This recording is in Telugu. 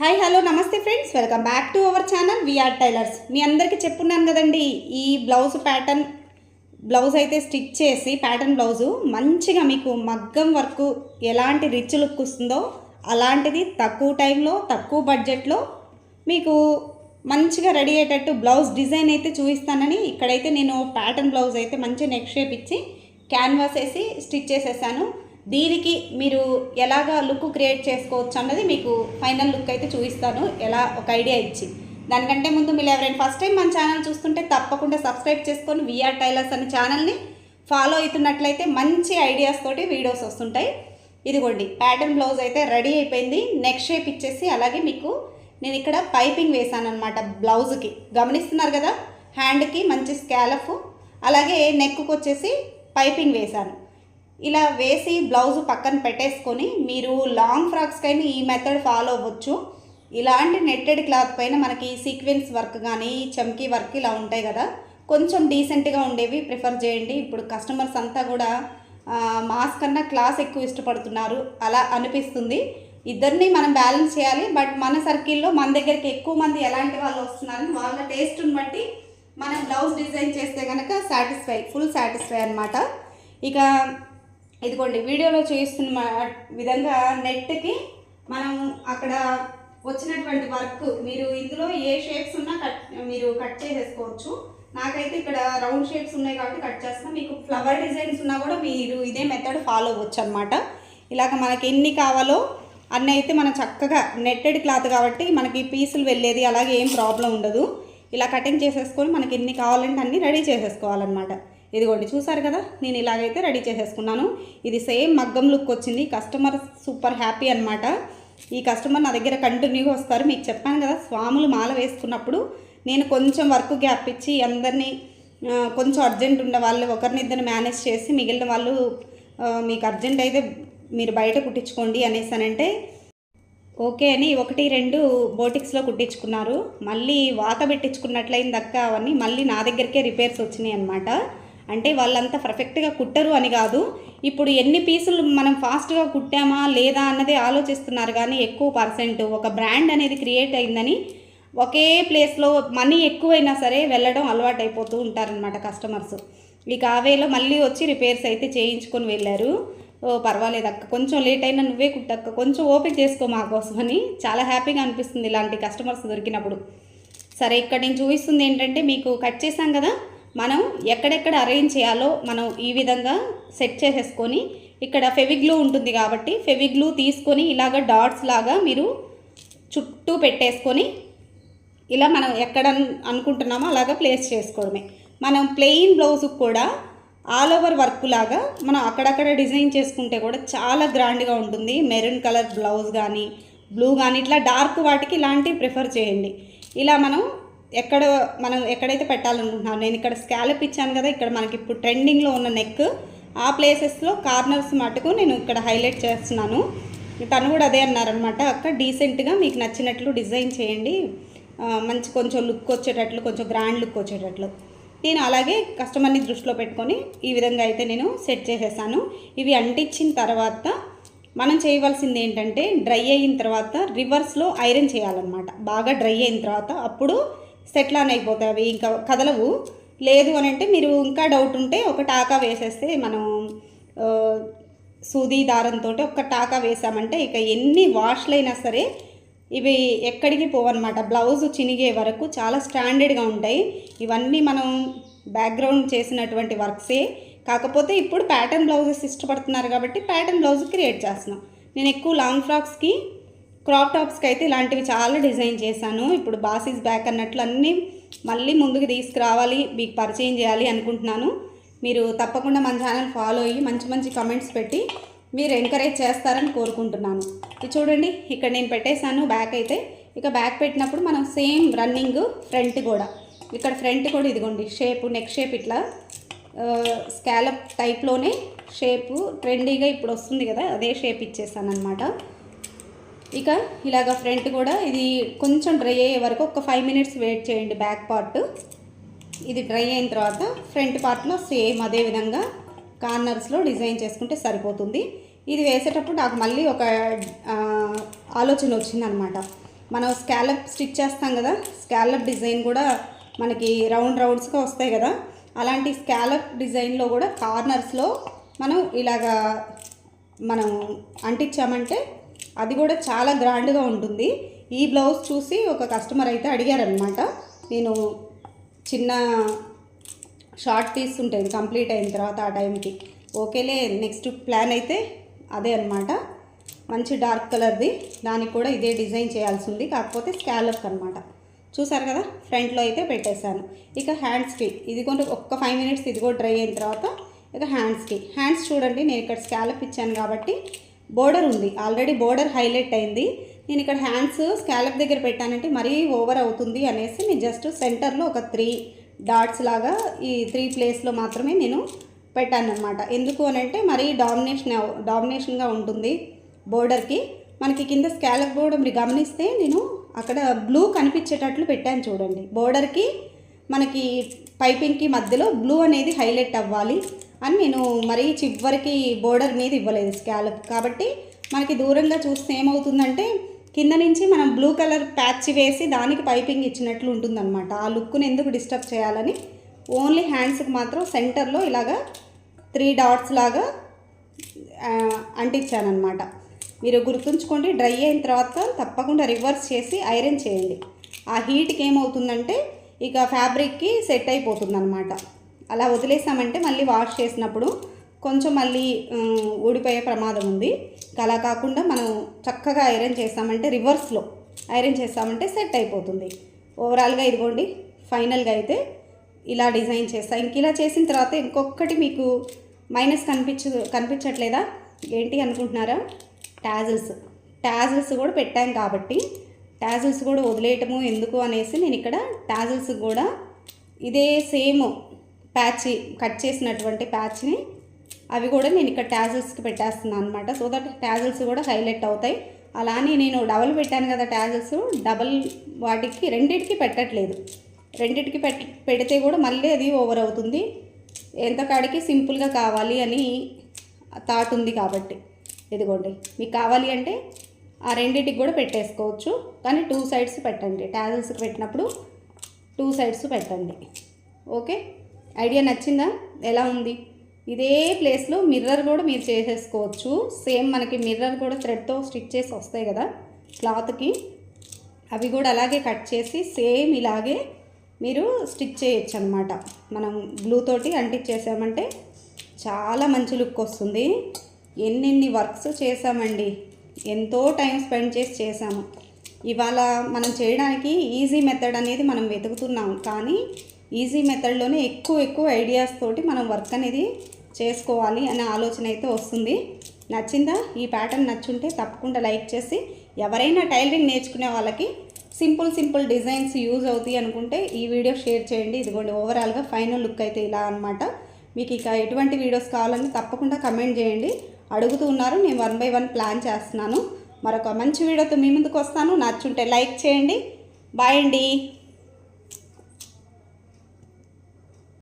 హాయ్ హలో నమస్తే friends welcome back to our channel V R tailors మీ అందరికీ చెప్పున్నాను కదండి ఈ బ్లౌజ్ ప్యాటర్న్ బ్లౌజ్ అయితే స్టిచ్ చేసి ప్యాటర్న్ బ్లౌజు మంచిగా మీకు మగ్గం వర్క్ ఎలాంటి రిచ్ లుక్ వస్తుందో అలాంటిది తక్కువ టైంలో తక్కువ బడ్జెట్లో మీకు మంచిగా రెడీ అయ్యేటట్టు బ్లౌజ్ డిజైన్ అయితే చూపిస్తానని ఇక్కడైతే నేను ప్యాటర్న్ బ్లౌజ్ అయితే మంచి నెక్ షేప్ ఇచ్చి క్యాన్వాస్ వేసి స్టిచ్ చేసేసాను. దీనికి మీరు ఎలాగా లుక్ క్రియేట్ చేసుకోవచ్చు అన్నది మీకు ఫైనల్ లుక్ అయితే చూపిస్తాను. ఎలా ఒక ఐడియా ఇచ్చి. దానికంటే ముందు మీరు ఎవరైనా ఫస్ట్ టైం మన ఛానల్ చూస్తుంటే తప్పకుండా సబ్స్క్రైబ్ చేసుకొని విఆర్ టైలర్స్ అనే ఛానల్ని ఫాలో అవుతున్నట్లయితే మంచి ఐడియాస్ తోటి వీడియోస్ వస్తుంటాయి. ఇదిగోండి ప్యాటర్న్ బ్లౌజ్ అయితే రెడీ అయిపోయింది. నెక్ షేప్ ఇచ్చేసి అలాగే మీకు నేను ఇక్కడ పైపింగ్ వేసాను అనమాట బ్లౌజ్కి. గమనిస్తున్నారు కదా హ్యాండ్కి మంచి స్కాలఫ్. అలాగే నెక్కు వచ్చేసి పైపింగ్ వేశాను. ఇలా వేసి బ్లౌజ్ పక్కన పెట్టేసుకొని మీరు లాంగ్ ఫ్రాక్స్కైనా ఈ మెథడ్ ఫాలో అవ్వచ్చు. ఇలాంటి నెట్టెడ్ క్లాత్ పైన మనకి సీక్వెన్స్ వర్క్ కానీ చమ్కీ వర్క్ ఇలా ఉంటాయి కదా. కొంచెం డీసెంట్గా ఉండేవి ప్రిఫర్ చేయండి. ఇప్పుడు కస్టమర్స్ అంతా కూడా మాస్ కన్నా క్లాస్ ఎక్కువ ఇష్టపడుతున్నారు. అలా అనిపిస్తుంది. ఇద్దరిని మనం బ్యాలెన్స్ చేయాలి. బట్ మన సర్కిల్లో మన దగ్గరికి ఎక్కువ మంది ఎలాంటి వాళ్ళు వస్తున్నారని వాళ్ళ టేస్ట్ని బట్టి మనం బ్లౌజ్ డిజైన్ చేస్తే కనుక సాటిస్ఫై ఫుల్ సాటిస్ఫై అనమాట ఇక ఇదిగోండి వీడియోలో చూస్తున్న విధంగా నెట్కి మనం అక్కడ వచ్చినటువంటి వర్క్ మీరు ఇందులో ఏ షేప్స్ ఉన్నా కట్ మీరు కట్ చేసేసుకోవచ్చు. నాకైతే ఇక్కడ రౌండ్ షేప్స్ ఉన్నాయి కాబట్టి కట్ చేస్తాను మీకు ఫ్లవర్ డిజైన్స్ ఉన్నా కూడా మీరు ఇదే మెథడ్ ఫాలో అవ్వచ్చు అనమాట ఇలాగ మనకి ఎన్ని కావాలో అన్నీ అయితే మనం చక్కగా నెట్టెడ్ క్లాత్ కాబట్టి మనకి పీసులు వెళ్ళేది అలాగే ఏం ప్రాబ్లం ఉండదు. ఇలా కటింగ్ చేసేసుకొని మనకి ఎన్ని కావాలంటే అన్నీ రెడీ చేసేసుకోవాలన్నమాట. ఇదిగోండి చూసారు కదా? నేను ఇలాగైతే రెడీ చేసేసుకున్నాను. ఇది సేమ్ మగ్గం లుక్ వచ్చింది. కస్టమర్ సూపర్ హ్యాపీ అనమాట ఈ కస్టమర్ నా దగ్గర కంటిన్యూగా వస్తారు. మీకు చెప్పాను కదా స్వాములు మాల వేసుకున్నప్పుడు నేను కొంచెం వర్క్ గ్యాప్ ఇచ్చి అందరినీ కొంచెం అర్జెంట్ ఉన్న వాళ్ళు ఒకరినిద్దరిని మేనేజ్ చేసి మిగిలిన వాళ్ళు మీకు అర్జెంట్ అయితే మీరు బయట కుట్టించుకోండి అనేసానంటే ఓకే అని ఒకటి రెండు బోటిక్స్లో కుట్టించుకున్నారు. మళ్ళీ వాత పెట్టించుకున్నట్లయింది దక్క అవన్నీ మళ్ళీ నా దగ్గరికే రిపేర్స్ వచ్చినాయి అనమాట అంటే వాళ్ళంతా పర్ఫెక్ట్గా కుట్టరు అని కాదు. ఇప్పుడు ఎన్ని పీసులు మనం ఫాస్ట్గా కుట్టామా లేదా అన్నది ఆలోచిస్తున్నారు. కానీ ఎక్కువ పర్సెంట్ ఒక బ్రాండ్ అనేది క్రియేట్ అయిందని ఒకే ప్లేస్లో మనీ ఎక్కువైనా సరే వెళ్ళడం అలవాటు అయిపోతూ ఉంటారనమాట కస్టమర్స్ ఇక ఆవేలో మళ్ళీ వచ్చి రిపేర్స్ అయితే చేయించుకొని వెళ్ళారు. ఓ పర్వాలేదు అక్క కొంచెం లేట్ అయినా నువ్వే కుట్టక్క కొంచెం ఓపిక చేసుకో మా అని చాలా హ్యాపీగా అనిపిస్తుంది ఇలాంటి కస్టమర్స్ దొరికినప్పుడు. సరే ఇక్కడ నేను చూపిస్తుంది ఏంటంటే మీకు కట్ చేసాం కదా? మనం ఎక్కడెక్కడ అరేంజ్ చేయాలో మనం ఈ విధంగా సెట్ చేసేసుకొని ఇక్కడ ఫెవిగ్లూ ఉంటుంది కాబట్టి ఫెవిగ్లూ తీసుకొని ఇలాగ డాట్స్ లాగా మీరు చుట్టూ పెట్టేసుకొని ఇలా మనం ఎక్కడ అనుకుంటున్నామో అలాగా ప్లేస్ చేసుకోవడమే. మనం ప్లెయిన్ బ్లౌజ్కి కూడా ఆల్ ఓవర్ వర్క్ లాగా మనం అక్కడక్కడ డిజైన్ చేసుకుంటే కూడా చాలా గ్రాండ్గా ఉంటుంది. మెరూన్ కలర్ బ్లౌజ్ కానీ బ్లూ కానీ ఇట్లా డార్క్ వాటికి ఇలాంటివి ప్రిఫర్ చేయండి. ఇలా మనం ఎక్కడ మనం ఎక్కడైతే పెట్టాలనుకుంటున్నాం నేను ఇక్కడ స్కాలప్ ఇచ్చాను కదా ఇక్కడ మనకి ఇప్పుడు ట్రెండింగ్లో ఉన్న నెక్ ఆ ప్లేసెస్లో కార్నర్స్ మటుకు నేను ఇక్కడ హైలైట్ చేస్తున్నాను. తను కూడా అదే అన్నారనమాట అక్క డీసెంట్గా మీకు నచ్చినట్లు డిజైన్ చేయండి. మంచి కొంచెం లుక్ వచ్చేటట్లు కొంచెం గ్రాండ్ లుక్ వచ్చేటట్లు. నేను అలాగే కస్టమర్ని దృష్టిలో పెట్టుకొని ఈ విధంగా అయితే నేను సెట్ చేసేసాను. ఇవి అంటించిన తర్వాత మనం చేయవలసింది ఏంటంటే డ్రై అయిన తర్వాత రివర్స్లో ఐరన్ చేయాలన్నమాట. బాగా డ్రై అయిన తర్వాత అప్పుడు సెటిల్ ఆన్ అయిపోతాయి. అవి ఇంకా కదలవు. లేదు అని అంటే మీరు ఇంకా డౌట్ ఉంటే ఒక టాకా వేసేస్తే మనం సూది దారంతో ఒక టాకా వేసామంటే ఇక ఎన్ని వాష్లైనా సరే ఇవి ఎక్కడికి పోవన్నమాట. బ్లౌజ్ చినిగే వరకు చాలా స్టాండర్డ్గా ఉంటాయి. ఇవన్నీ మనం బ్యాక్గ్రౌండ్ చేసినటువంటి వర్క్సే కాకపోతే ఇప్పుడు ప్యాటర్న్ బ్లౌజెస్ ఇష్టపడుతున్నారు కాబట్టి ప్యాటర్న్ బ్లౌజ్ క్రియేట్ చేస్తున్నాం. నేను ఎక్కువ లాంగ్ ఫ్రాక్స్కి క్రాప్ టాప్స్కి అయితే ఇలాంటివి చాలా డిజైన్ చేశాను. ఇప్పుడు బాసిస్ బ్యాక్ అన్నట్లు అన్నీ మళ్ళీ ముందుకు తీసుకురావాలి మీకు పరిచయం చేయాలి అనుకుంటున్నాను. మీరు తప్పకుండా మన ఛానల్ ఫాలో అయ్యి మంచి మంచి కమెంట్స్ పెట్టి మీరు ఎంకరేజ్ చేస్తారని కోరుకుంటున్నాను. ఇది చూడండి ఇక్కడ నేను పెట్టేశాను బ్యాక్ అయితే. ఇక బ్యాక్ పెట్టినప్పుడు మనం సేమ్ రన్నింగ్ ఫ్రంట్ కూడా. ఇక్కడ ఫ్రంట్ కూడా ఇదిగోండి షేప్ నెక్ షేప్ ఇట్లా స్కాలప్ టైప్లోనే షేపు ట్రెండీగా ఇప్పుడు వస్తుంది కదా అదే షేప్ ఇచ్చేసాను అనమాట ఇక ఇలాగ ఫ్రంట్ కూడా ఇది కొంచెం డ్రై అయ్యే వరకు ఒక ఫైవ్ మినిట్స్ వెయిట్ చేయండి బ్యాక్ పార్ట్ ఇది డ్రై అయిన తర్వాత ఫ్రంట్ పార్ట్లో సేమ్ అదే విధంగా కార్నర్స్లో డిజైన్ చేసుకుంటే సరిపోతుంది. ఇది వేసేటప్పుడు నాకు మళ్ళీ ఒక ఆలోచన వచ్చిందనమాట. మనం స్కాలప్ స్టిచ్ చేస్తాం కదా స్కాలప్ డిజైన్ కూడా మనకి రౌండ్ రౌండ్స్గా వస్తాయి కదా అలాంటి స్కాలప్ డిజైన్లో కూడా కార్నర్స్లో మనం ఇలాగా మనం అంటించామంటే అది కూడా చాలా గ్రాండ్గా ఉంటుంది. ఈ బ్లౌజ్ చూసి ఒక కస్టమర్ అయితే అడిగారనమాట నేను చిన్న షార్ట్ తీసుంటుంది కంప్లీట్ అయిన తర్వాత ఆ టైంకి. ఓకేలే నెక్స్ట్ ప్లాన్ అయితే అదే అనమాట మంచి డార్క్ కలర్ది. దానికి కూడా ఇదే డిజైన్ చేయాల్సి ఉంది కాకపోతే స్కాలప్ అనమాట చూసారు కదా ఫ్రంట్లో అయితే పెట్టేశాను. ఇక హ్యాండ్స్కి ఇది కూడా ఒక్క ఫైవ్ మినిట్స్ ఇది కూడా డ్రై అయిన తర్వాత ఇక హ్యాండ్స్కి హ్యాండ్స్ చూడండి నేను ఇక్కడ స్కాలప్ ఇచ్చాను కాబట్టి బోర్డర్ ఉంది. ఆల్రెడీ బోర్డర్ హైలైట్ అయింది. నేను ఇక్కడ హ్యాండ్స్ స్కాలప్ దగ్గర పెట్టానంటే మరీ ఓవర్ అవుతుంది అనేసి నేను జస్ట్ సెంటర్లో ఒక త్రీ డాట్స్ లాగా ఈ త్రీ ప్లేస్లో మాత్రమే నేను పెట్టాను ఎందుకు అని అంటే మరీ డామినేషన్ డామినేషన్గా ఉంటుంది బోర్డర్కి. మనకి కింద స్కాలప్ బోర్డర్ మీరు గమనిస్తే నేను అక్కడ బ్లూ కనిపించేటట్లు పెట్టాను చూడండి. బోర్డర్కి మనకి పైపింగ్కి మధ్యలో బ్లూ అనేది హైలైట్ అవ్వాలి. అని నేను మరీ చివరికి బోర్డర్ మీద ఇవ్వలేదు స్కాలప్. కాబట్టి మనకి దూరంగా చూస్తే ఏమవుతుందంటే కింద నుంచి మనం బ్లూ కలర్ ప్యాచ్ వేసి దానికి పైపింగ్ ఇచ్చినట్లు ఉంటుందన్నమాట. ఆ లుక్ని ఎందుకు డిస్టర్బ్ చేయాలని ఓన్లీ హ్యాండ్స్కి మాత్రం సెంటర్లో ఇలాగా త్రీ డాట్స్ లాగా అంటించానమాట మీరు గుర్తుంచుకోండి డ్రై అయిన తర్వాత తప్పకుండా రివర్స్ చేసి ఐరన్ చేయండి. ఆ హీట్కి ఏమవుతుందంటే ఇక ఫ్యాబ్రిక్కి సెట్ అయిపోతుందన్నమాట. అలా వదిలేసామంటే మళ్ళీ వాష్ చేసినప్పుడు కొంచెం మళ్ళీ ఊడిపోయే ప్రమాదం ఉంది. అలా కాకుండా మనం చక్కగా ఐరన్ చేస్తామంటే రివర్స్లో ఐరన్ చేస్తామంటే సెట్ అయిపోతుంది. ఓవరాల్గా ఇదిగోండి ఫైనల్గా అయితే ఇలా డిజైన్ చేస్తా. ఇంక ఇలా చేసిన తర్వాత ఇంకొకటి మీకు మైనస్ కనిపించ కనిపించట్లేదా? ఏంటి అనుకుంటున్నారా? టాజిల్స్. టాజిల్స్ కూడా పెట్టాం కాబట్టి టాజిల్స్ కూడా వదిలేయటము ఎందుకు అనేసి నేను ఇక్కడ ట్యాజిల్స్ కూడా ఇదే సేమ్ ప్యాచి కట్ చేసినటువంటి ప్యాచ్ని అవి కూడా నేను ఇక్కడ టాజిల్స్కి పెట్టేస్తున్నాను అనమాట సో దట్ టాజిల్స్ కూడా హైలైట్ అవుతాయి. అలానే నేను డబల్ పెట్టాను కదా టాజిల్స్ డబల్ వాటికి రెండింటికి పెట్టట్లేదు. రెండింటికి పెట్ పెడితే కూడా మళ్ళీ అది ఓవర్ అవుతుంది. ఎంత కాడికి సింపుల్గా కావాలి అని థాట్ ఉంది కాబట్టి. ఇదిగోండి మీకు కావాలి అంటే ఆ రెండింటికి కూడా పెట్టేసుకోవచ్చు. కానీ టూ సైడ్స్ పెట్టండి. టాజిల్స్కి పెట్టినప్పుడు టూ సైడ్స్ పెట్టండి. ఓకే? ఐడియా నచ్చిందా? ఎలా ఉంది? ఇదే ప్లేస్లో మిర్రర్ కూడా మీరు చేసేసుకోవచ్చు. సేమ్ మనకి మిర్రర్ కూడా థ్రెడ్తో స్టిచ్ చేసి వస్తాయి కదా క్లాత్కి. అవి కూడా అలాగే కట్ చేసి సేమ్ ఇలాగే మీరు స్టిచ్ చేయొచ్చు అనమాట మనం గ్లూ తోటి అంటించేసామంటే చాలా మంచి లుక్ వస్తుంది. ఎన్నెన్ని వర్క్స్ చేసామండి. ఎంతో టైం స్పెండ్ చేసి చేసాము. ఇవాళ మనం చేయడానికి ఈజీ మెథడ్ అనేది మనం వెతుకుతున్నాం. కానీ ఈజీ మెథడ్లోనే ఎక్కువ ఎక్కువ ఐడియాస్ తోటి మనం వర్క్ అనేది చేసుకోవాలి అనే ఆలోచన అయితే వస్తుంది. నచ్చిందా? ఈ ప్యాటర్న్ నచ్చుంటే తప్పకుండా లైక్ చేసి ఎవరైనా టైలరింగ్ నేర్చుకునే వాళ్ళకి సింపుల్ సింపుల్ డిజైన్స్ యూజ్ అవుతాయి అనుకుంటే ఈ వీడియో షేర్ చేయండి. ఇదిగోండి ఓవరాల్గా ఫైనల్ లుక్ అయితే ఇలా అనమాట మీకు ఇక ఎటువంటి వీడియోస్ కావాలని తప్పకుండా కమెంట్ చేయండి. అడుగుతూ ఉన్నారు నేను వన్ బై వన్ ప్లాన్ చేస్తున్నాను. మరొక మంచి వీడియోతో మీ ముందుకు వస్తాను. నచ్చుంటే లైక్ చేయండి. బాయ్ అండి.